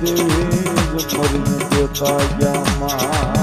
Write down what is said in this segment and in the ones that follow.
Kızım karısı dayanmaz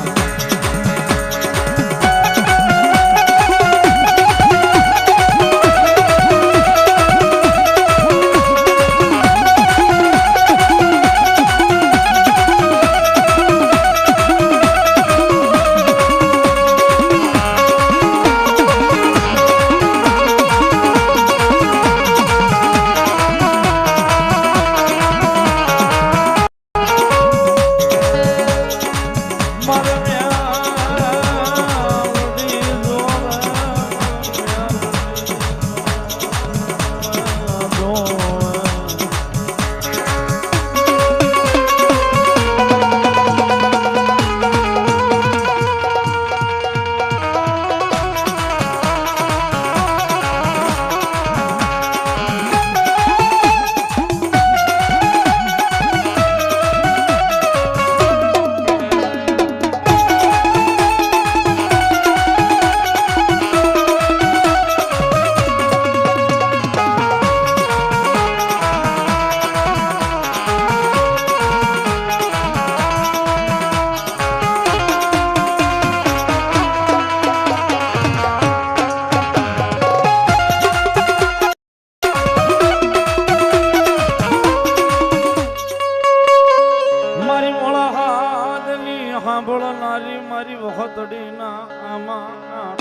સાંભળનારી મારી વખતડી ના આમાં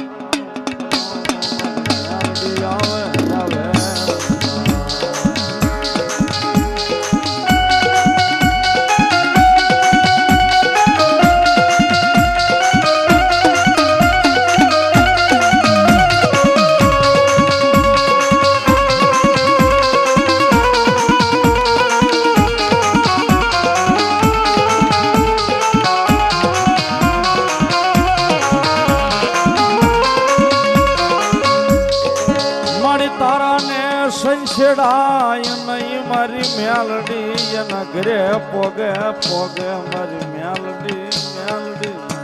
આવે આવે સંછેડાય નહીં મારી મ્યાલડી એના ઘરે પોગે પોગે મારી મ્યાલડી મ્યાલડી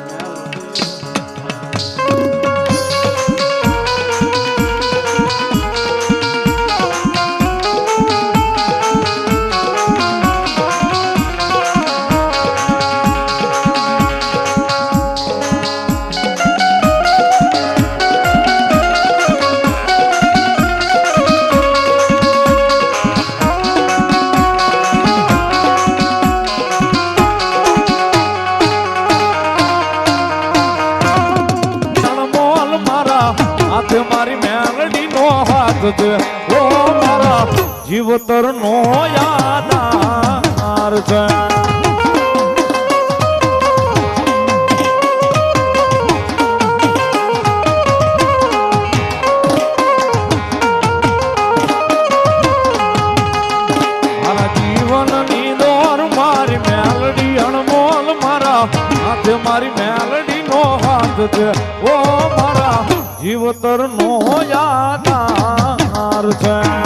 હાથે મારી મેલડી નો હાથ છે ઓ મારા જીવતર નો યાદાર છે. મારા મેલડી નો હાથ છે જીવતર નો યાદાર છે.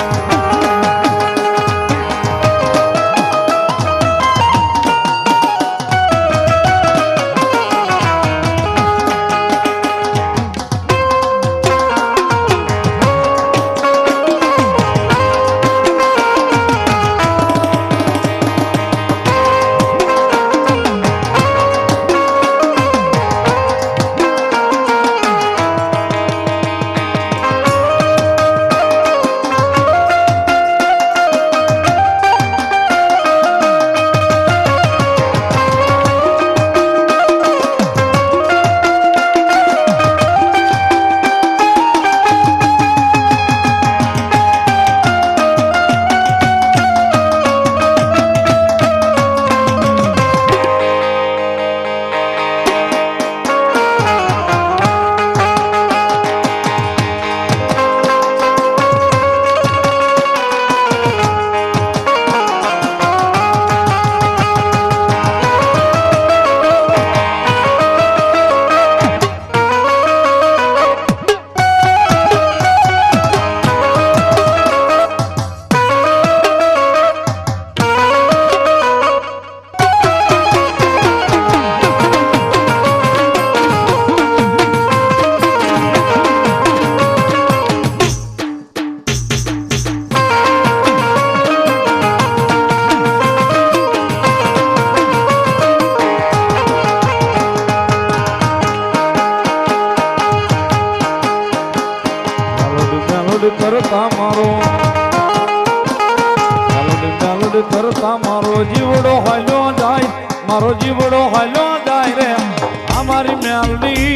આ મારી મેલડી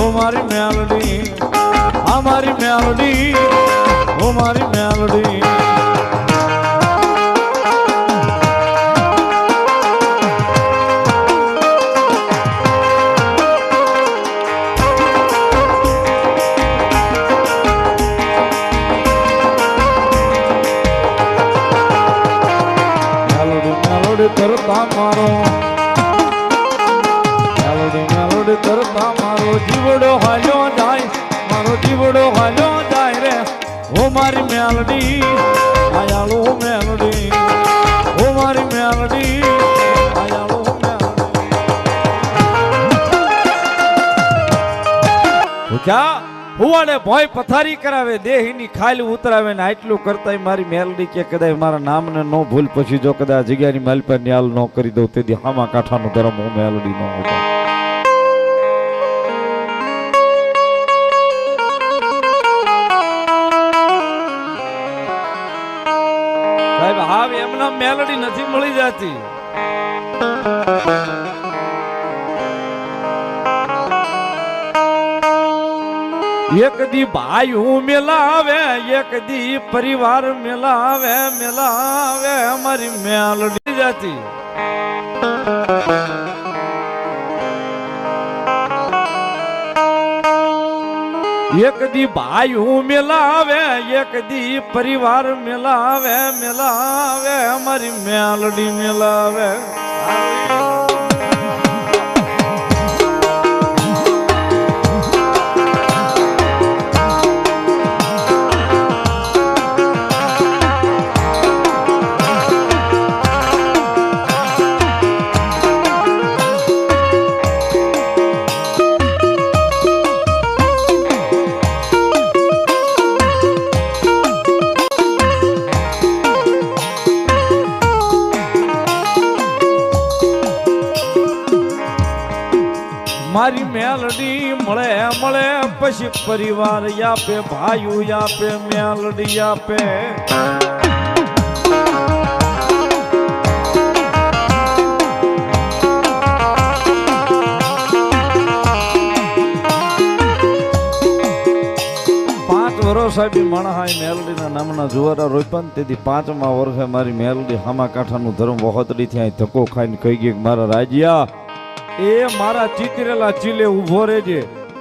ઓ મારી મેલડી આ મારી મેલડી ઓ મારી મેલોડી કરતા મારો. મારો જીવડો હાલ્યો જાય, મારો જીવડો હાલ્યો જાય રે. ઓ મારી મેલડી, આયાળો મેલડી, ઓ મારી મેલડી હુવાડે ભોય પથારી કરાવે, દેહીની ખાલી ઉતરાવે ને આટલું કરતા મારી મેલડી કે કદાચ મારા નામને ન ભૂલ પછી જો કદાચ જગ્યાની માલ પર ન્યાલ નો કરી દઉં, તેથી હામા કાંઠાનું ધર્મ હું મેલડી નો હોતો એમના મેલડી નથી મળી જતી. એક દી ભાઈ હું મેલાવે, એક દી પરિવાર મેલાવે મેલાવે મારી મેલડી જાતી. એક દી ભાઈ હું મેલાવે એક દી પરિવાર મેલાવે મેલાવે મારી મેલડી મેલાવે. પછી પરિવાર આપે ભાયુ આપે, મેલડી આપે. પાંચ વર્ષ સાહેબ મણહાઈ મેલડીના નામના જુવારા રોપન તેથી પાંચમા વર્ષે મારી મેલડી હામા કાંઠાનું ધર્મ વહોતડી ત્યાં ધક્કો ખાઈને કહી ગઈ મારા રાજ્યા, એ મારા ચિતરેલા ચીલે ઊભો રહેજે.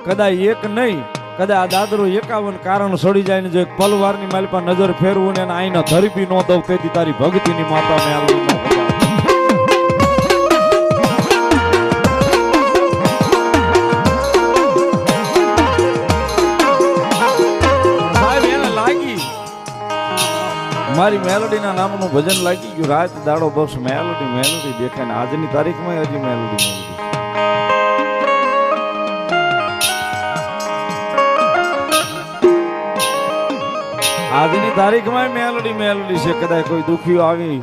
કદાચ એક નહીં કદાચ આ દાદરો એકાવન કારણ સડી જાય ને જો એક પલવારની માલપા નજર ફેરવું ને આઈના ધરબી ન દઉં તેથી તારી ભક્તિની માતા મેં લાગી. મારી મેલોડીના નામનું ભજન લાગી ગયું. રાત દાડો બસ મેલોડી મેલોડી દેખાય ને આજની તારીખમાં હજી મેલોડી મેલોડી. આજની તારીખમાં મેલડી મેલડી છે. કદાચ કોઈ દુખ્યું આવી.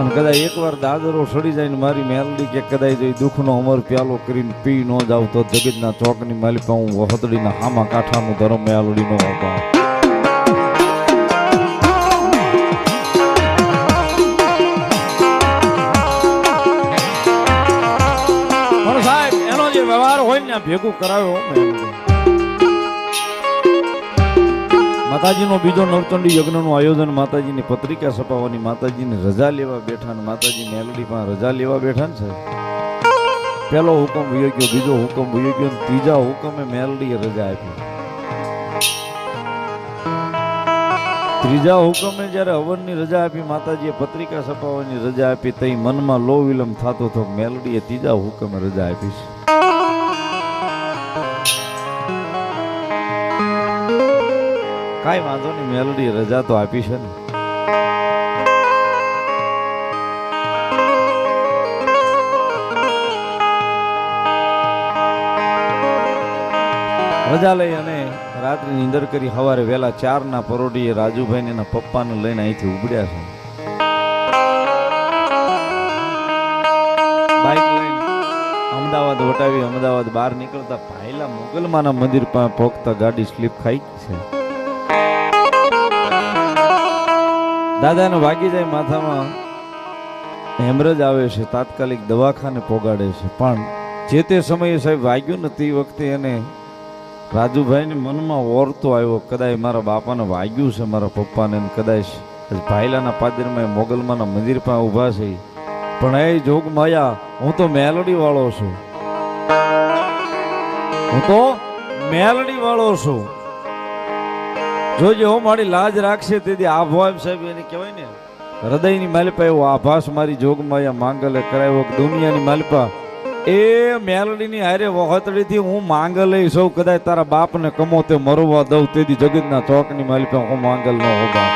અને કદાચ એકવાર દાદરો સડી જાય ને મારી મેલડી કે કદાચ જો દુઃખનો અમર પ્યાલો કરીને પી ન જાવ તો જગતના ચોકની માલિકા હું વહતડીના હામા કાંઠાનું વ્યવહાર હોય ને, ભેગું કરાવ્યો મેલડી. માતાજીનો બીજો નવચંડી યજ્ઞનું આયોજન માતાજીની પત્રિકા છપાવવાની માતાજીની રજા લેવા બેઠા ને માતાજી મેલડી રજા લેવા બેઠા ને સાહેબ. પહેલો હુકમ વયો ગયો, બીજો હુકમ વયો ગયો ત્રીજા હુકમે મેલડીએ રજા આપી. ત્રીજા હુકમે જ્યારે હવનની રજા આપી, માતાજીએ પત્રિકા છપાવવાની રજા આપી, તઈ મનમાં લો વિલંબ થતો તો મેલડીએ ત્રીજા હુકમે રજા આપી છે. કાંઈ વાંધો નહીં, મેલડી રજા તો આપી છે ને. રજા લઈ અને રાત્રિ નીંદર કરી સવારે વહેલા ચાર ના રાજુભાઈને એના પપ્પાને લઈને અહીંથી ઉભડ્યા છે. અમદાવાદ વટાવી, અમદાવાદ બહાર નીકળતા ભાઈલા મોગલમાના મંદિર પાસે પહોંચતા ગાડી સ્લીપ ખાઈ છે. દાદાને વાગી જાય માથામાં. હેમરેજ આવે છે, તાત્કાલિક દવાખાને પોગાડે છે. પણ જે તે સમયે સાહેબ વાગ્યું ને તે વખતે એને રાજુભાઈને મનમાં ઓરતો આવ્યો કદાચ મારા બાપાને વાગ્યું છે, મારા પપ્પાને કદાચ ભાઈલાના પાદરમાં મોગલમાના મંદિર પાસે ઊભા છે. પણ એ જોગ માયા, હું તો મેલડી વાળો છું. હું તો મેલડી વાળો છું. જોજો મારી લાજ રાખશે તેથી આભાવ સાહેબ એને કહેવાય ને, હૃદયની માલિપા એવો આભાસ મારી જોગમાં માંગલે કરાયો દુનિયાની માલિપા. એ મેલડીની હારે વખતડીથી હું માંગલે સૌ કદાચ તારા બાપને કમો તે મરવા દઉં તેથી જગતના ચોકની માલિપા હું માંગલ ન હોગા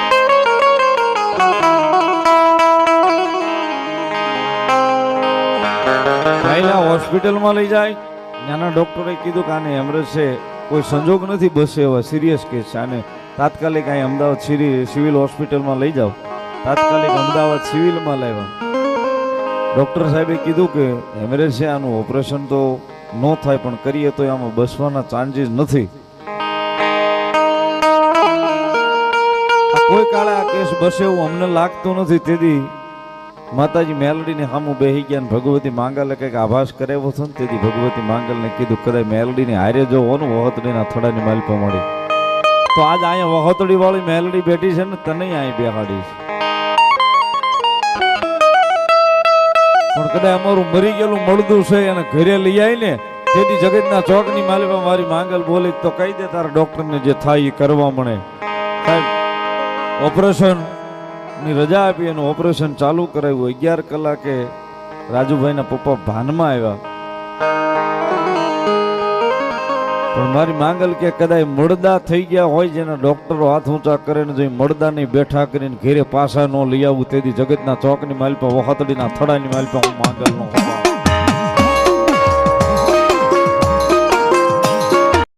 પહેલા હોસ્પિટલમાં લઈ જાય. નાના ડોક્ટરે કીધું કે આને હેમરેજ છે. કોઈ સંજોગ નથી બસે એવા સિરિયસ કેસ છે. આને તાત્કાલિક અહીં અમદાવાદ સિરી સિવિલ હોસ્પિટલમાં લઈ જાઓ. તાત્કાલિક અમદાવાદ સિવિલમાં લાવ્યા. ડૉક્ટર સાહેબે કીધું કે હેમરેજ છે ઓપરેશન તો ન થાય, પણ કરીએ તો આમાં બસવાના ચાન્સીસ નથી. કોઈ કાળે આ કેસ બસે એવું અમને લાગતું નથી. તેથી માતાજી મેલડીને સામું બેહી ગયા ને ભગવતી માંગલે કંઈક આભાસ કરાવ્યો હતો ને, તેથી ભગવતી માંગલને કીધું કદાચ મેલડીને હારે જો હોનું વહતડીના થડાની માલિપા મળી તો આજ અહીંયા વહોતડી વાળી મેલડી બેઠી છે ને, તને અહીં બેહાડી છે. પણ કદાચ અમારું મરી ગયેલું મળદું છે, એને ઘરે લઈ આવી ને તેથી જગતના ચોકની માલિકા મારી માંગલ બોલી તો કહી દે તારા ડોક્ટરને જે થાય એ કરવા મળે. સાહેબ ઓપરેશનની રજા આપી એનું ઓપરેશન ચાલુ કરાવ્યું અગિયાર કલાકે રાજુભાઈના પપ્પા ભાનમાં આવ્યા. પણ મારી માંગલ કે કદાચ મળદા થઈ ગયા હોય જેના ડોક્ટરો હાથ ઊંચા કરીને જોઈ જો ઈ મળદા નહીં બેઠા કરીને ઘેરે પાછા ન લઈ આવું. તેથી જગતના ચોકની માલપા વખતડીના થડાની માલપા હું માંગલ નો